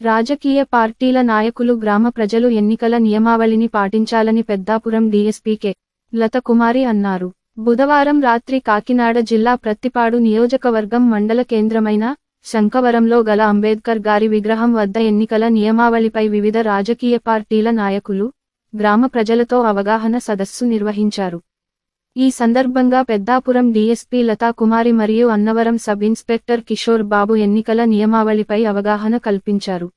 రాజకీయ పార్టీల నాయకులు గ్రామ ప్రజలు ఎన్నికల నియమావళిని పాటించాలని పెద్దాపురం డీఎస్పీ కె. అన్నారు. బుధవారం రాత్రి కాకినాడ జిల్లా ప్రత్తిపాడు నియోజకవర్గం మండల కేంద్రమైన శంకవరంలో గల అంబేద్కర్ గారి విగ్రహం వద్ద ఎన్నికల నియమావళిపై వివిధ రాజకీయ పార్టీల నాయకులు గ్రామ ప్రజలతో అవగాహన సదస్సు నిర్వహించారు. ఈ సందర్భంగా పెద్దాపురం డీఎస్పీ లతా కుమారి మరియు అన్నవరం సబ్ ఇన్స్పెక్టర్ కిషోర్ బాబు ఎన్నికల నియమావళిపై అవగాహన కల్పించారు.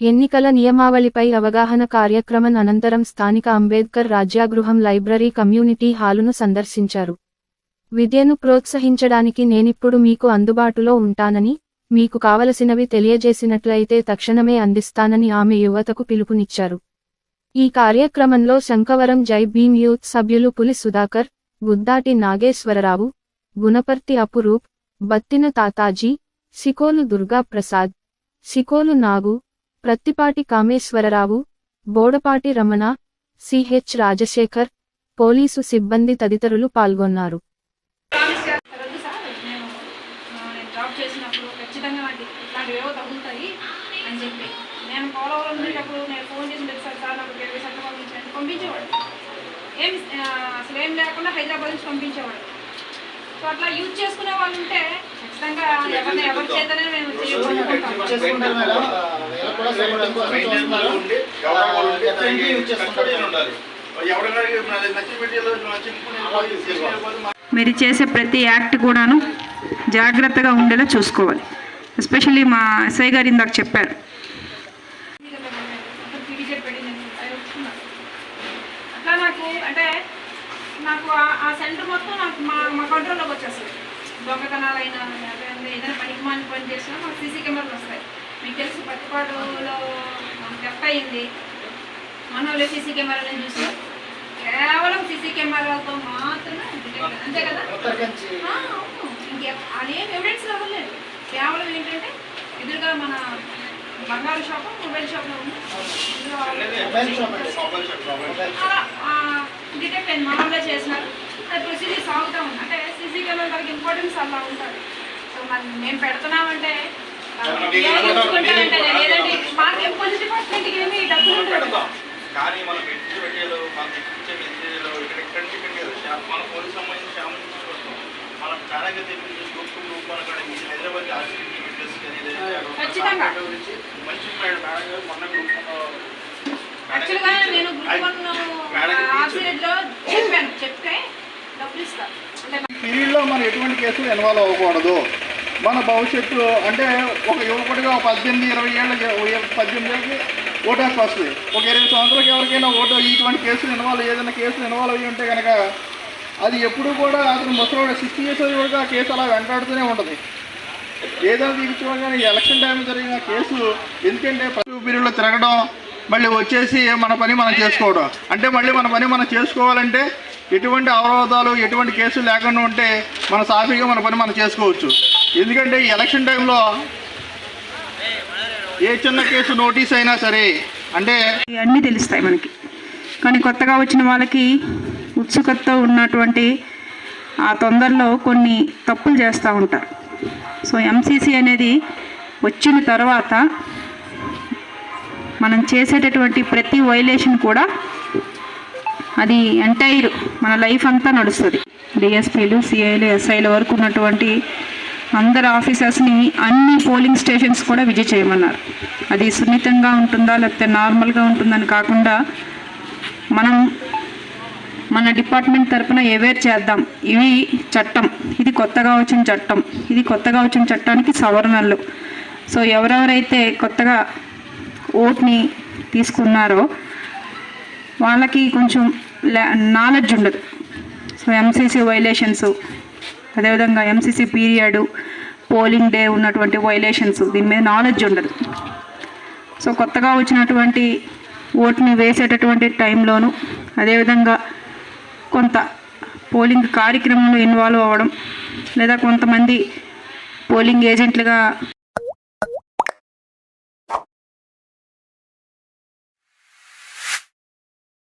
ఎన్నికల నియమావళిపై అవగాహన కార్యక్రమం అనంతరం స్థానిక అంబేద్కర్ రాజ్యాగృహం లైబ్రరీ కమ్యూనిటీ హాలును సందర్శించారు. విద్యను ప్రోత్సహించడానికి నేనిప్పుడు మీకు అందుబాటులో ఉంటానని మీకు కావలసినవి తెలియజేసినట్లయితే తక్షణమే అందిస్తానని ఆమె యువతకు పిలుపునిచ్చారు. ఈ కార్యక్రమంలో శంకవరం జై భీమ్ యూత్ సభ్యులు పులి సుధాకర్ గుద్దాటి నాగేశ్వరరావు గుణపర్తి అపురూప్ బత్తిన తాతాజీ సికోలు దుర్గాప్రసాద్ సికోలు నాగు ప్రత్తిపాటి కామేశ్వరరావు బోడపాటి రమణ సిహెచ్ రాజశేఖర్ పోలీసు సిబ్బంది తదితరులు పాల్గొన్నారు. నేను ఆ, నేను అని చెప్పి. నేను పోలవరం ఉండేటప్పుడు నేను ఫోన్ చేసి సార్ సార్ నాకు పంపించేవాడు. ఏం అసలు ఏం లేకుండా హైదరాబాద్ నుంచి పంపించేవాడు సో అట్లా యూజ్ చేసుకునే వాళ్ళు ఉంటే ఖచ్చితంగా ఎవరిని ఎవరి చేతనే మేము మీరు చేసే ప్రతి యాక్ట్ కూడాను జాగ్రత్తగా ఉండేలా చూసుకోవాలి. ఎస్పెషల్లీ మా ఎస్ఐ గారు ఇందాక చెప్పారు పీడీజెడ్ పెట్టి నేను అవి వచ్చుకున్నాను అట్లా నాకు అంటే నాకు ఆ- సెంటర్ మొత్తం నాకు మా మా కంట్రోల్లోకి వచ్చేస్తుంది. దొంగతనాలైనా లేకపోతే ఏదైనా పనికి మాని పని చేసినా మాకు సీసీ కెమెరాలు వస్తాయి. మీకు తెలుసు పత్తిపాటులో థెఫ్ట్ అయింది మన వాళ్ళు సీసీ కెమెరాలను చూసి కేవలం సీసీ కెమెరాలతో మాత్రమే అంతే కదా. ఇంకే అదేం ఎవిడెన్స్ అవ్వలేదు కేవలం ఏంటంటే ఎదురుగా మన బంగారు షాప్ మొబైల్ షాప్లో ఉంది. అలా డిటెక్ట్ అయింది మామూలుగా చేసినారు అది ప్రొసీజర్ సాగుతూ ఉంది అంటే సీసీ కెమెరా దానికి ఇంపార్టెన్స్ అలా ఉంటుంది సో మరి మేము పెడుతున్నామంటే మాకేం పోలీస్ డిపార్ట్మెంట్కి ఏమి డబ్బులు ఉంటుంది కానీ మనం పెట్టేలో మెటీరియల్ ఇక్కడ ఇక్కడ ఇక్కడ మన పోలీస్ తీసుకొస్తాం గ్రూప్ గ్రూప్ హైదరాబాద్ మంచి మేడం మొన్న గ్రూప్ యాక్చువల్గా నేను గ్రూప్ అంటే మనం ఎటువంటి కేసులు ఇన్వాల్వ్ అవ్వకూడదు. మన భవిష్యత్తు అంటే ఒక యువకుడిగా ఒక పద్దెనిమిది ఇరవై ఏళ్ళ పద్దెనిమిది ఏళ్ళకి ఓటు హక్కు వస్తుంది ఒక ఇరవై సంవత్సరాలకు ఎవరికైనా ఓటు ఇటువంటి కేసులు ఇన్వాల్వ్ ఏదైనా కేసులు ఇన్వాల్వ్ అయ్యి ఉంటే కనుక అది ఎప్పుడు కూడా అతను ముసలివాడు సిక్స్టీ ఇయర్స్ కూడా ఆ కేసు అలా వెంటాడుతూనే ఉంటుంది. ఏదైనా తీర్చుకోగానే ఎలక్షన్ టైం జరిగిన కేసు ఎందుకంటే ప్రతి పీరియడ్లో తిరగడం మళ్ళీ వచ్చేసి మన పని మనం చేసుకోవడం. అంటే మళ్ళీ మన పని మనం చేసుకోవాలంటే ఎటువంటి అవరోధాలు ఎటువంటి కేసులు లేకుండా ఉంటే మన సాఫీగా మన పని మనం చేసుకోవచ్చు. ఎందుకంటే ఈ ఎలక్షన్ టైంలో ఏ చిన్న కేసు నోటీస్ అయినా సరే అంటే అన్నీ తెలుస్తాయి మనకి. కానీ కొత్తగా వచ్చిన వాళ్ళకి ఉత్సుకతతో ఉన్నటువంటి ఆ తొందరలో కొన్ని తప్పులు చేస్తూ ఉంటారు. సో ఎంసీసీ అనేది వచ్చిన తర్వాత మనం చేసేటటువంటి ప్రతి వైలేషన్ కూడా అది ఎంటైర్ మన లైఫ్ అంతా నడుస్తుంది. డిఎస్పీలు సిఐలు ఎస్ఐల వరకు ఉన్నటువంటి అందరు ఆఫీసర్స్ని అన్ని పోలింగ్ స్టేషన్స్ కూడా విజిట్ చేయమన్నారు. అది సున్నితంగా ఉంటుందా లేకపోతే నార్మల్గా ఉంటుందని కాకుండా మనం మన డిపార్ట్మెంట్ తరఫున అవేర్ చేద్దాం. ఇవి చట్టం. ఇది కొత్తగా వచ్చిన చట్టం. ఇది కొత్తగా వచ్చిన చట్టానికి సవరణలు. సో ఎవరెవరైతే కొత్తగా ఓట్ని తీసుకున్నారో వాళ్ళకి కొంచెం నాలెడ్జ్ ఉండదు. సో ఎంసీసీ వైలేషన్స్ అదేవిధంగా ఎంసీసీ పీరియడ్ పోలింగ్ డే ఉన్నటువంటి వైలేషన్స్ దీని మీద నాలెడ్జ్ ఉండదు. సో కొత్తగా వచ్చినటువంటి ఓటుని వేసేటటువంటి టైంలోను అదేవిధంగా కొంత పోలింగ్ కార్యక్రమంలో ఇన్వాల్వ్ అవ్వడం లేదా కొంతమంది పోలింగ్ ఏజెంట్లుగా